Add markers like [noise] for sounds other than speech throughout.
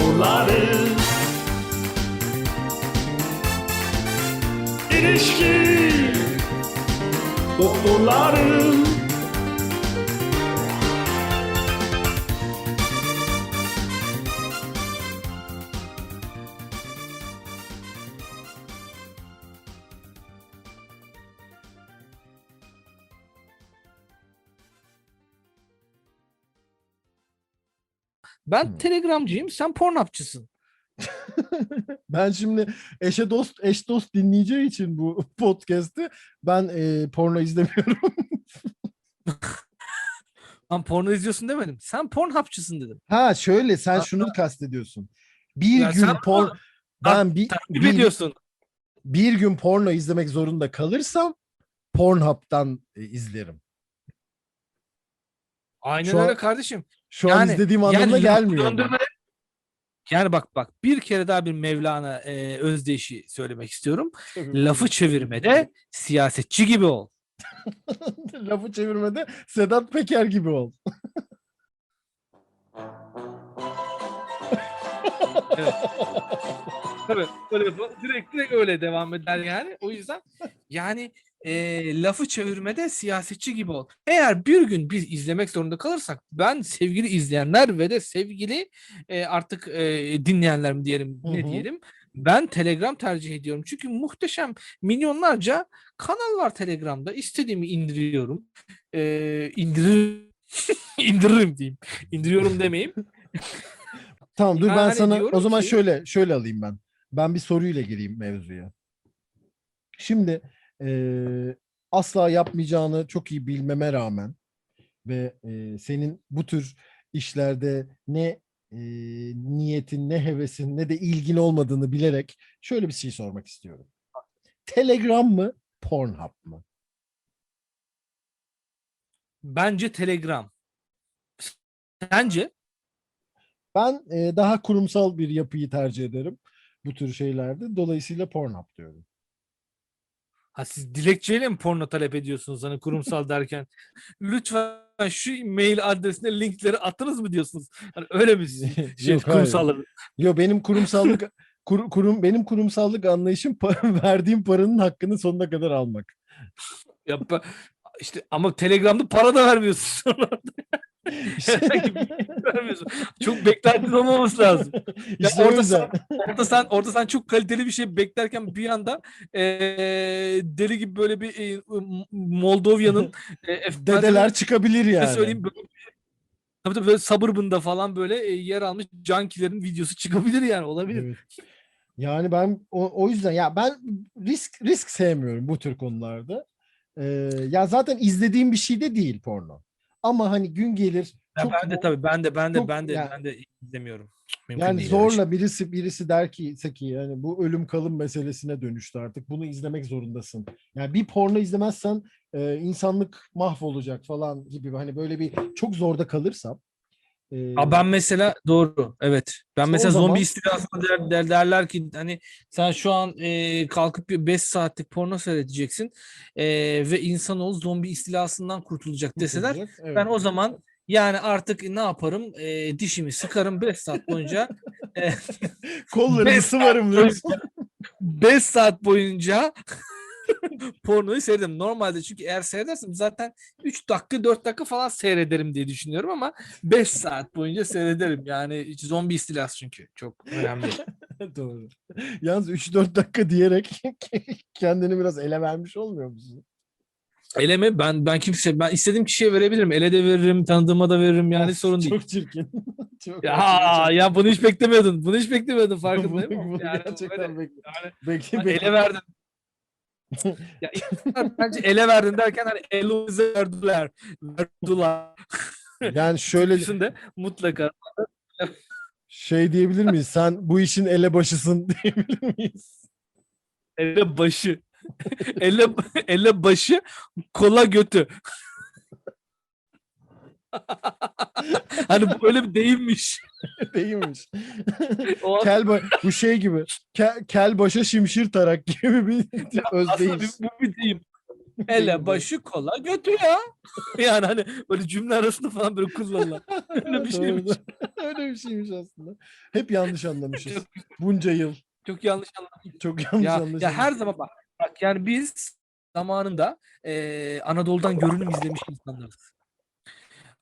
Doktorları İlişki Doktorları Ben Hmm. telegramcıyım, sen pornhapçısın. [laughs] Ben şimdi eşe dost eş dost dinleyeceği için bu [laughs] podcast'i ben e, porno izlemiyorum. [laughs] Ben porno izliyorsun demedim. Sen pornhapçısın dedim. ha şöyle sen Ha, şunu kastediyorsun. Bir Ya gün porn bunu ben bir, bir, ediyorsun. bir gün porno izlemek zorunda kalırsam Pornhub'dan e, izlerim. Aynen Şu an- öyle kardeşim. Şu an Yani- izlediğim anlamına lafı gelmiyor. döndürme- Yani bak bak bir kere daha bir Mevlana e, Özdeyiş'i söylemek istiyorum. Lafı çevirmede siyasetçi gibi ol. [laughs] Lafı çevirmede Sedat Peker gibi ol. Tabii öyle direkt direkt öyle devam eder yani. O yüzden yani e, lafı çevirmede siyasetçi gibi ol. Eğer bir gün biz izlemek zorunda kalırsak ben sevgili izleyenler ve de sevgili e, artık e, dinleyenler mi diyelim Hı ne diyelim ben Telegram tercih ediyorum. Çünkü muhteşem milyonlarca kanal var Telegram'da. İstediğimi indiriyorum. E, indirir [laughs] indiririm diyeyim. İndiriyorum demeyeyim. [laughs] Tamam dur ben Yani sana o zaman ki- şöyle şöyle alayım ben. Ben bir soruyla gireyim mevzuya. Şimdi eee, asla yapmayacağını çok iyi bilmeme rağmen ve eee, senin bu tür işlerde ne eee, niyetin ne hevesin ne de ilgin olmadığını bilerek şöyle bir şey sormak istiyorum. Telegram mı Pornhub mı? Bence Telegram. Sence? Ben eee, daha kurumsal bir yapıyı tercih ederim bu tür şeylerde. Dolayısıyla Pornhub diyorum. Ha siz dilekçeyle mi porno talep ediyorsunuz hani kurumsal [laughs] derken? Lütfen şu mail adresine linkleri attınız mı diyorsunuz? Hani öyle mi siz- [laughs] şey Yok, hayır. kurumsal? Yo benim kurumsallık kur- kurum benim kurumsallık anlayışım pa- [laughs] verdiğim paranın hakkını sonuna kadar almak. Ya, işte ama Telegram'da para da vermiyorsun [laughs] Çok beklentin olmaması lazım. [laughs] Ya İşte orada yüzden. Orada sen orada sen çok kaliteli bir şey beklerken bir anda eee, deli gibi böyle bir M- Moldovya'nın [laughs] efendime Dedeler çıkabilir yani. söyleyeyim böyle, tabii tabii böyle Suburban'da falan böyle eee, yer almış cankilerin videosu çıkabilir yani olabilir. Evet. Yani ben o, o yüzden ya ben risk risk sevmiyorum bu tür konularda. Ee, ya zaten izlediğim bir şey de değil porno. Ama hani gün gelir Ya çok ben de tabii ben de ben de çok- ben de yani- ben de izlemiyorum. Mümkün yani zorla birisi birisi der ki Seki yani bu ölüm kalım meselesine dönüştü artık. Bunu izlemek zorundasın. Yani bir porno izlemezsen e, insanlık mahvolacak falan gibi hani böyle bir çok zorda kalırsam e, Ha ben mesela doğru evet. Ben İşte mesela zaman- zombi istilasına der, der- derler ki hani sen şu an e, kalkıp bir 5 saatlik porno seyredeceksin e, ve insanoğlu zombi istilasından kurtulacak deseler kurtulacak. ben Evet. o zaman yani artık ne yaparım E, dişimi sıkarım 5 saat boyunca e, [laughs] kollarımı sıvarım diyorsun. 5 saat boyunca pornoyu seyrederim. Normalde çünkü eğer seyredersem zaten 3 dakika 4 dakika falan seyrederim diye düşünüyorum ama 5 saat boyunca seyrederim. Yani zombi istilası çünkü. Çok önemli. [laughs] Doğru. Yalnız 3-4 dakika diyerek [laughs] kendini biraz ele vermiş olmuyor musun? Eleme ben ben kimse ben istediğim kişiye verebilirim. Ele de veririm, tanıdığıma da veririm yani sorun değil. Çok çirkin. [laughs] çok Ya ya bunu hiç beklemiyordun. Bunu hiç beklemiyordun farkındayım. Bunu, bunu yani gerçekten böyle- bek- yani bekle, bekle. ele verdin. Ya bence ele verdin derken hani elimize verdiler. Verdiler. Yani şöyle Türküsünde mutlaka şey diyebilir miyiz? Sen bu işin elebaşısın [laughs] diyebilir miyiz? elle başı. elle, elle başı, kola götü. [laughs] hani bu öyle bir deyimmiş. [laughs] Değilmiş. [laughs] O kel ba- bu şey gibi. Kel, kel başa şimşir tarak gibi bir aslında bu bir deyim. Ele başı kola götü ya. Yani hani böyle cümle arasında falan böyle kullanılan. Öyle bir şeymiş. Doğru. Öyle bir şeymiş aslında. Hep yanlış anlamışız. Bunca yıl. Çok yanlış anladım. Çok yanlış Ya, anlaşılmış. ya her zaman bak, bak yani biz zamanında eee, Anadolu'dan görünüm izlemiş insanlarız.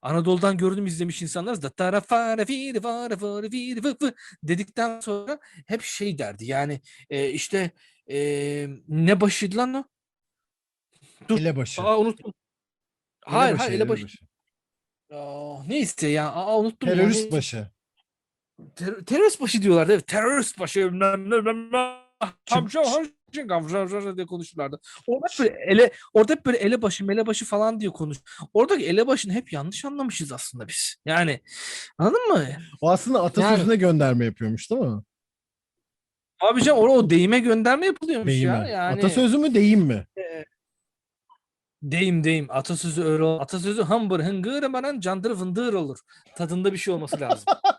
Anadolu'dan görünüm izlemiş insanlarız da tarafare firi fare firi fı fı dedikten sonra hep şey derdi yani eee, işte eee, ne başıydı lan o? dur. Elebaşı. Aa unuttum. Hayır Elebaşı, hayır elebaşı. elebaşı. Aa, neyse ya aa, unuttum ya. Terörist Ne- başı. Ter- terörist başı diyorlardı. Evet, terörist başı. Hamşa, hamşa, hamşa diye konuşurlardı. Orada hep böyle ele, orada hep böyle elebaşı, melebaşı falan diye konuş. Oradaki elebaşını hep yanlış anlamışız aslında biz. Yani anladın mı? O aslında atasözüne gönderme yapıyormuş değil mi? Abi canım orada o deyime gönderme yapılıyormuş Deyime. ya. Yani Atasözü mü deyim mi? deyim deyim. Atasözü öyle Atasözü hımbır hıngır banan candır fındır olur. Tadında bir şey olması lazım. [laughs]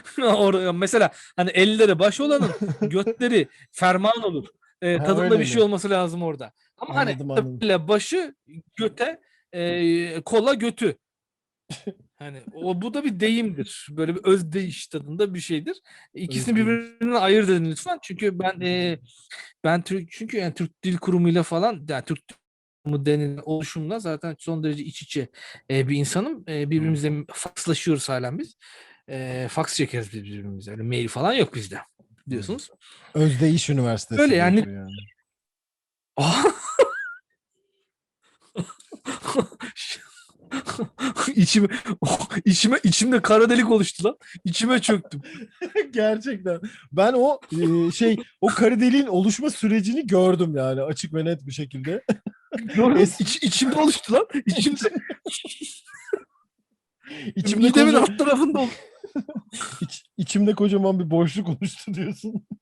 [laughs] Orada mesela hani elleri baş olanın [laughs] götleri ferman olur. Ee, Ha, tadında öyle bir şey olması lazım orada. Ama hani anladım. böyle başı göte e, kola götü. [laughs] Hani o bu da bir deyimdir. Böyle bir özdeyiş tadında bir şeydir. İkisini Özdeyiş. birbirinden ayırt edin lütfen. Çünkü ben e, ben Türk çünkü yani Türk Dil Kurumu'yla falan yani Türk Dil Kurumu denilen oluşumla zaten son derece iç içe e, bir insanım. E, birbirimizle fakslaşıyoruz halen biz. E, faks çekeriz biz birbirimize. Öyle mail falan yok bizde. Biliyorsunuz. Özdeyiş Üniversitesi. Öyle yani. yani. Aa! [laughs] içime, [laughs] içime, içimde kara delik oluştu lan. İçime çöktüm. [laughs] Gerçekten. Ben o e, şey o kara deliğin oluşma sürecini gördüm yani açık ve net bir şekilde. Es- İç, içimde oluştu lan. İçimde. İçimde, Midemin alt tarafında oldu. [laughs] iç- içimde kocaman bir boşluk oluştu diyorsun. [laughs]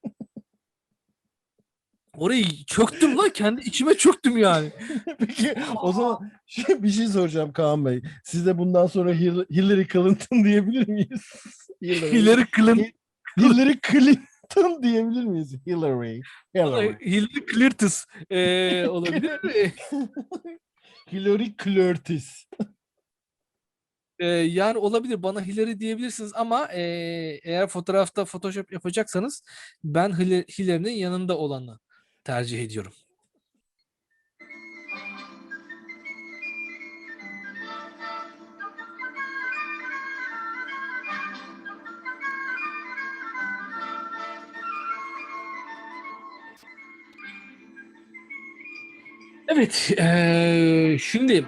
Orayı çöktüm lan. Kendi içime çöktüm yani. [laughs] Peki o zaman şey, bir şey soracağım Kaan Bey. Siz de bundan sonra Hil- Hillary Clinton diyebilir miyiz? Hillary, Clinton. Hillary Clinton diyebilir miyiz? Hillary. Hillary. Hillary Clinton eee, olabilir. Eee, Hillary Curtis. Yani olabilir. Bana Hillary diyebilirsiniz ama eee, eğer fotoğrafta Photoshop yapacaksanız ben Hilla- Hillary'nin yanında olanı tercih ediyorum. Evet, eee, şimdi.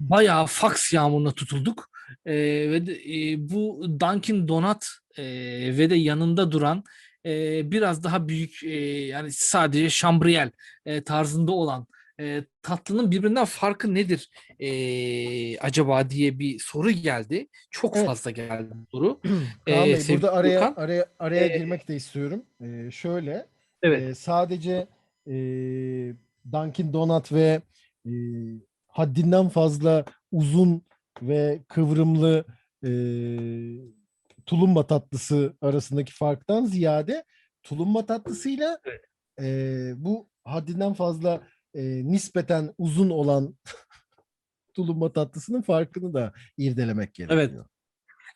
Bayağı faks yağmuruna tutulduk Eee, ve de, eee, bu Dunkin Donut eee, ve de yanında duran eee, biraz daha büyük eee, yani sadece şambriyel eee, tarzında olan eee, tatlının birbirinden farkı nedir eee, acaba diye bir soru geldi. Çok Evet. fazla geldi bu soru. [clears throat] Kaan Ee, Bey burada araya Gökhan, araya araya girmek de istiyorum. Ee, şöyle Evet. e, sadece e, Dunkin Donut ve e, haddinden fazla uzun ve kıvrımlı e, tulumba tatlısı arasındaki farktan ziyade tulumba tatlısıyla e, bu haddinden fazla e, nispeten uzun olan [laughs] tulumba tatlısının farkını da irdelemek gerekiyor. Evet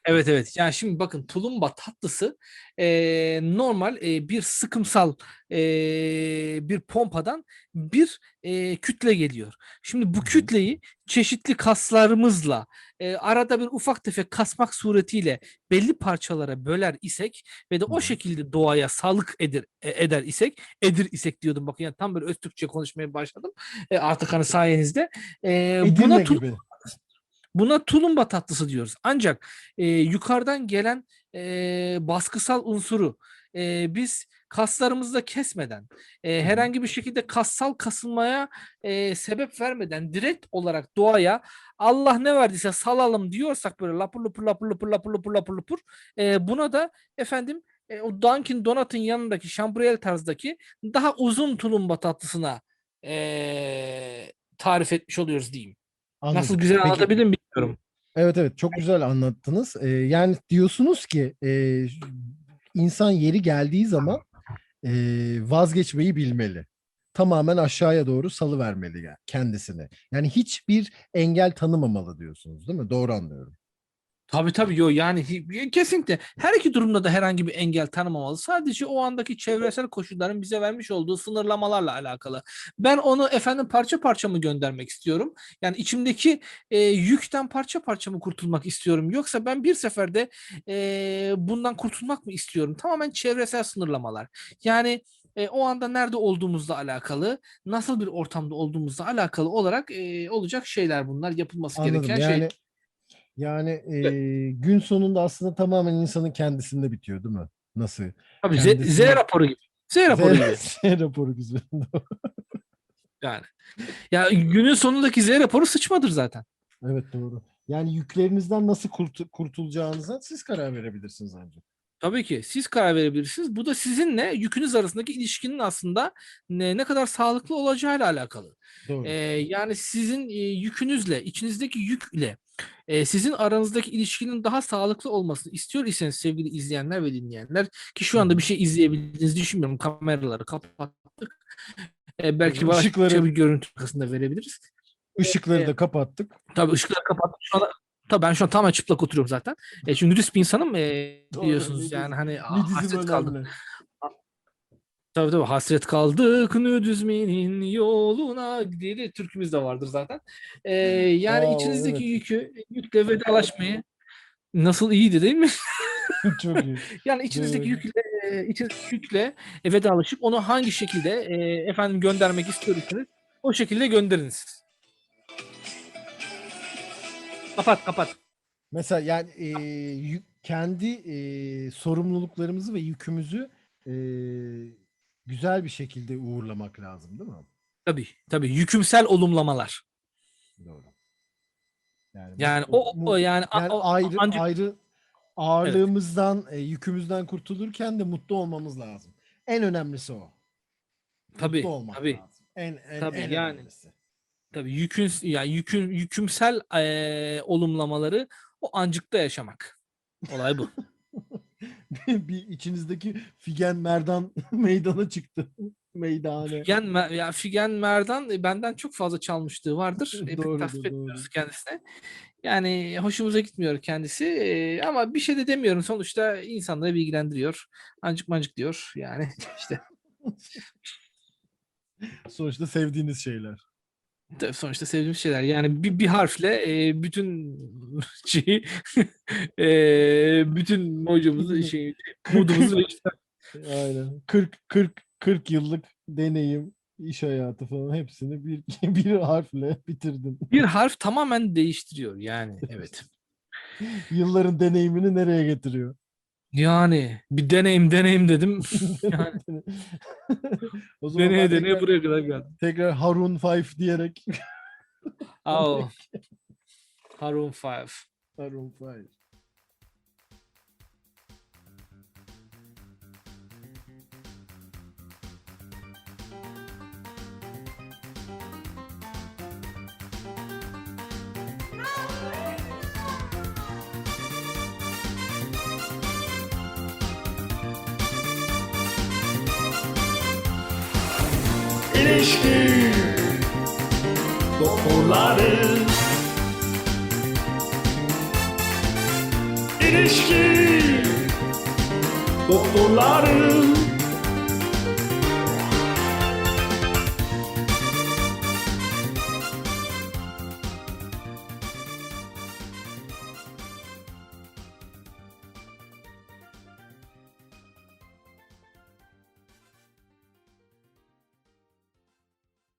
evet. Yani şimdi bakın tulumba tatlısı eee, normal eee, bir sıkımsal eee, bir pompadan bir eee, kütle geliyor. Şimdi bu kütleyi çeşitli kaslarımızla eee, arada bir ufak tefek kasmak suretiyle belli parçalara böler isek ve de o şekilde doğaya sağlık eder, e- eder isek edir isek diyordum bakın yani tam böyle öz Türkçe konuşmaya başladım E, artık hani sayenizde E, Edirne buna tul- gibi. Buna tulumba tatlısı diyoruz. Ancak e, yukarıdan gelen e, baskısal unsuru e, biz kaslarımızda kesmeden, e, herhangi bir şekilde kassal kasılmaya e, sebep vermeden direkt olarak doğaya Allah ne verdiyse salalım diyorsak böyle lapur lapur lapur lapur lapur lapur lapur lapur e, buna da efendim e, o Dunkin Donut'ın yanındaki şambriyel tarzdaki daha uzun tulumba tatlısına e, tarif etmiş oluyoruz diyeyim. Nasıl Anladım. güzel Peki, anlatabildim bilmiyorum. Evet evet çok güzel anlattınız. Ee, yani diyorsunuz ki e, insan yeri geldiği zaman e, vazgeçmeyi bilmeli. Tamamen aşağıya doğru salı vermeli yani kendisine. Yani hiçbir engel tanımamalı diyorsunuz değil mi? Doğru anlıyorum. Tabii tabii yo yani hi- kesinlikle her iki durumda da herhangi bir engel tanımamalı. Sadece o andaki çevresel koşulların bize vermiş olduğu sınırlamalarla alakalı. Ben onu efendim parça parça mı göndermek istiyorum? Yani içimdeki e, yükten parça parça mı kurtulmak istiyorum? Yoksa ben bir seferde e, bundan kurtulmak mı istiyorum? Tamamen çevresel sınırlamalar. Yani e, o anda nerede olduğumuzla alakalı, nasıl bir ortamda olduğumuzla alakalı olarak e, olacak şeyler bunlar. Yapılması Anladım. gereken şey. Yani e, gün sonunda aslında tamamen insanın kendisinde bitiyor değil mi? Nasıl? Tabii Z, Z raporu gibi. Z raporu gibi. Z, raporu güzel. [laughs] Yani. Ya günün sonundaki Z raporu sıçmadır zaten. evet doğru. Yani yüklerinizden nasıl kurtu- kurtulacağınıza siz karar verebilirsiniz ancak. Tabii ki siz karar verebilirsiniz. Bu da sizinle yükünüz arasındaki ilişkinin aslında ne, ne kadar sağlıklı olacağıyla alakalı. Doğru. Ee, yani sizin e, yükünüzle, içinizdeki yükle e, sizin aranızdaki ilişkinin daha sağlıklı olmasını istiyor iseniz sevgili izleyenler ve dinleyenler ki şu anda bir şey izleyebildiğinizi düşünmüyorum. Kameraları kapattık. E, belki başka Işıkları- bir görüntü arkasında verebiliriz. Işıkları da kapattık. Tabii ışıkları kapattım. Şu anda tabii ben şu an tamamen çıplak oturuyorum zaten. E, çünkü nudist bir insanım e, biliyorsunuz yani hani ah, hasret kaldım. Tabii tabii hasret kaldık nudizminin yoluna de türkümüz de vardır zaten. E, yani Aa, içinizdeki evet. yükü yükle vedalaşmayı nasıl iyiydi değil mi? [laughs] Çok iyi. [laughs] Yani içinizdeki Doğru. yükle, e, içinizdeki yükle e, vedalaşıp onu hangi şekilde e, efendim göndermek istiyorsanız o şekilde gönderiniz. Kapat kapat. Mesela yani e, yük- kendi e, sorumluluklarımızı ve yükümüzü e, güzel bir şekilde uğurlamak lazım değil mi? Tabii tabii yükümsel olumlamalar. Doğru. Yani, Yani o, o mu- yani, a- yani o- ayrı ancak ayrı ağırlığımızdan, e, yükümüzden kurtulurken de mutlu olmamız lazım. En önemlisi o. tabii mutlu olmak tabii lazım. En en, Tabii, en yani. önemlisi. Tabii yükün yani yükün yükümsel eee, olumlamaları o ancıkta yaşamak. Olay bu. [laughs] bir içinizdeki Figen Merdan [laughs] meydana çıktı. Meydane. Figen, ya Figen Merdan e, benden çok fazla çalmışlığı vardır. [laughs] E, tasvip doğru. etmiyoruz kendisine. Yani hoşumuza gitmiyor kendisi. E, ama bir şey de demiyorum. Sonuçta insanları bilgilendiriyor. Ancık mancık diyor. Yani işte Sonuçta sevdiğiniz şeyler. Tabii sonuçta sevdiğimiz şeyler. Yani bir, bir harfle e, bütün [laughs] şeyi e, bütün mocumuzu [laughs] şey modumuzu değiştiren Aynen. 40 40 40 yıllık deneyim, iş hayatı falan hepsini bir [laughs] bir harfle bitirdim. bir harf tamamen değiştiriyor yani evet. Yılların deneyimini nereye getiriyor? Yani bir deneyim deneyim dedim. [laughs] Yani o zaman deneye deneye tekrar, buraya kadar geldim. tekrar Harun Five diyerek Oh. Harun 5. Harun Five. İlişki Doktorları İlişki. Doktorları